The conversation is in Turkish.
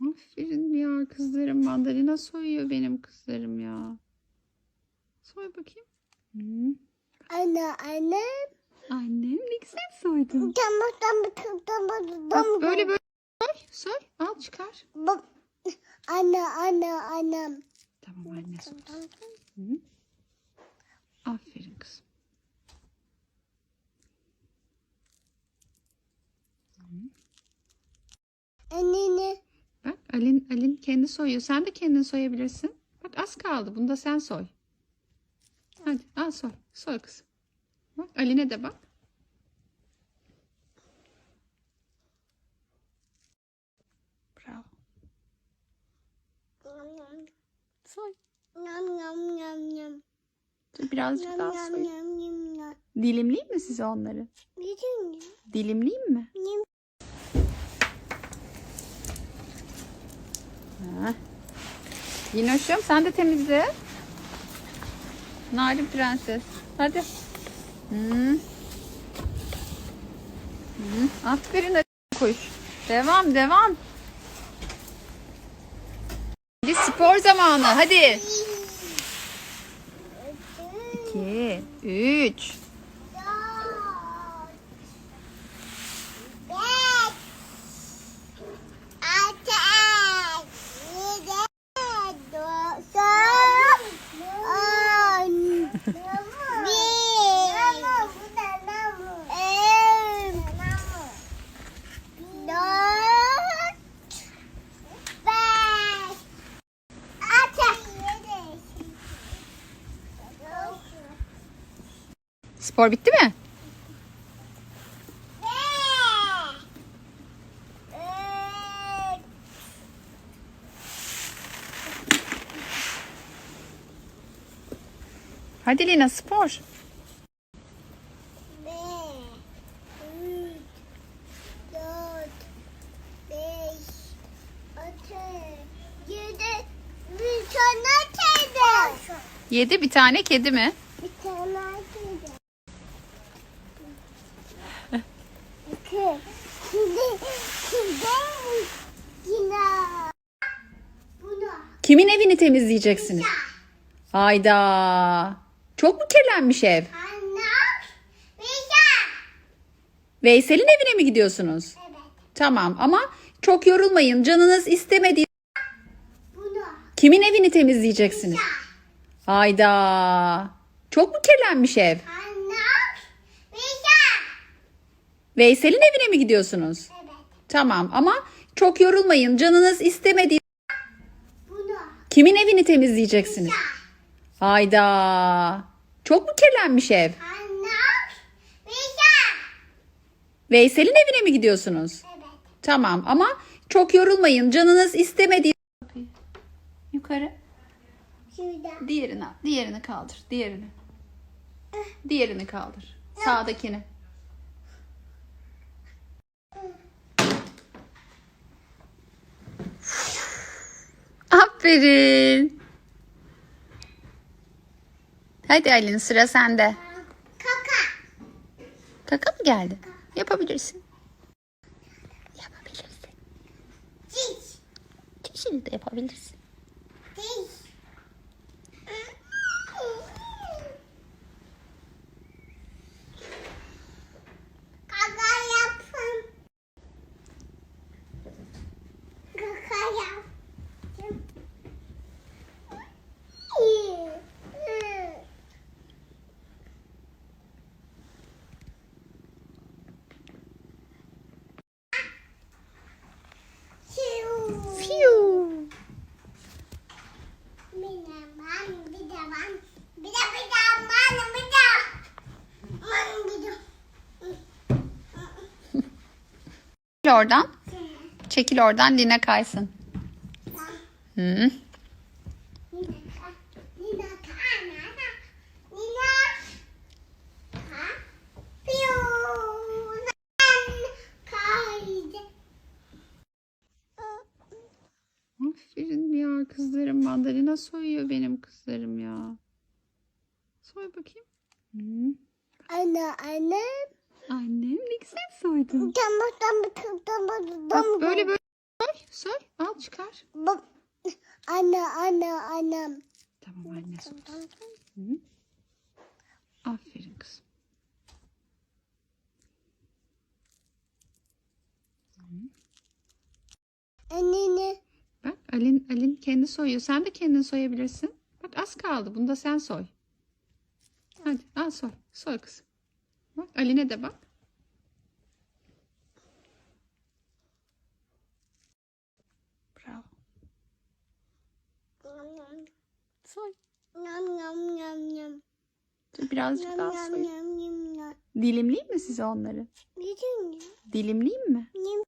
Aferin ya kızlarım mandalina soyuyor benim kızlarım ya. Soy bakayım. Hı. Anne anne. Annem ne güzel soydun. Tamam tamam tamam Bak tamam. böyle böyle soy soy al çıkar. Bak. Anne anne annem. Tamam anne soy. Hı. Aferin kızım. Anne Bak Alin, Alin kendi soyuyor. Sen de kendin soyabilirsin. Bak az kaldı. Bunu da sen soy. Hadi al soy. Soy kızım. Bak Alin'e de bak. Bravo. Soy. Yam yam yam yam. Birazcık Yam daha soy. yam yam yam. Dilimleyeyim mi size onları? Yedin Dilimleyeyim mi? Ha. Yinoş'um sen de temizle. Narin prenses. Hadi. Hı. Hı. Aferin hadi kuş. Devam devam. Hadi spor zamanı hadi. İki, üç. Spor bitti mi? Hadi Lina spor. Yedi bir tane kedi mi? Bir tane kedi. İki. Kedi. Kedi. Yine. Bunu. Kimin evini temizleyeceksiniz? Hayda. Çok mu kirlenmiş ev? Veysel'in evine mi gidiyorsunuz? Evet. Tamam ama çok yorulmayın. Canınız istemediği Bunu. kimin evini temizleyeceksiniz? Hayda. Çok mu kirlenmiş ev? Veysel'in evine mi gidiyorsunuz? Evet. Tamam ama çok yorulmayın. Canınız istemediği. Kimin evini temizleyeceksiniz? Hayda. Çok mu kirlenmiş ev? Veysel'in evine mi gidiyorsunuz? Evet. Tamam ama çok yorulmayın. Canınız istemediği yukarı. Şurada. Diğerini al. Diğerini kaldır. Diğerini. Diğerini kaldır. Sağdakini. Aferin. Hadi Aylin sıra sende. Kaka. Kaka mı geldi? Yapabilirsin. Yapabilirsin. Ciş. Çişini de yapabilirsin. Ciş. Kaka yapın. Kaka yap. Fiu. Bir de ben, bir de ben, bir de bir de ben, bir de. Ben bir de. Çekil oradan. Çekil oradan Lina kaysın. Aferin ya kızlarım mandalina soyuyor benim kızlarım ya. Soy bakayım. Hı. Anne, anne. Annem ne güzel soydun. Bak böyle böyle Soy, soy. Al çıkar. Bak. Anne anne annem. Tamam anne soy. Hı. Aferin kızım. Annene. Bak Alin, Alin kendi soyuyor. Sen de kendin soyabilirsin. Bak az kaldı. Bunu da sen soy. Hadi al soy. Soy kızım. Bak Alin'e de bak. Bravo. Soy. Yam yam yam yam. Dur birazcık Yam daha yam soy. yam yam yam. Dilimleyeyim mi size onları? Dilimleyeyim mi? Yem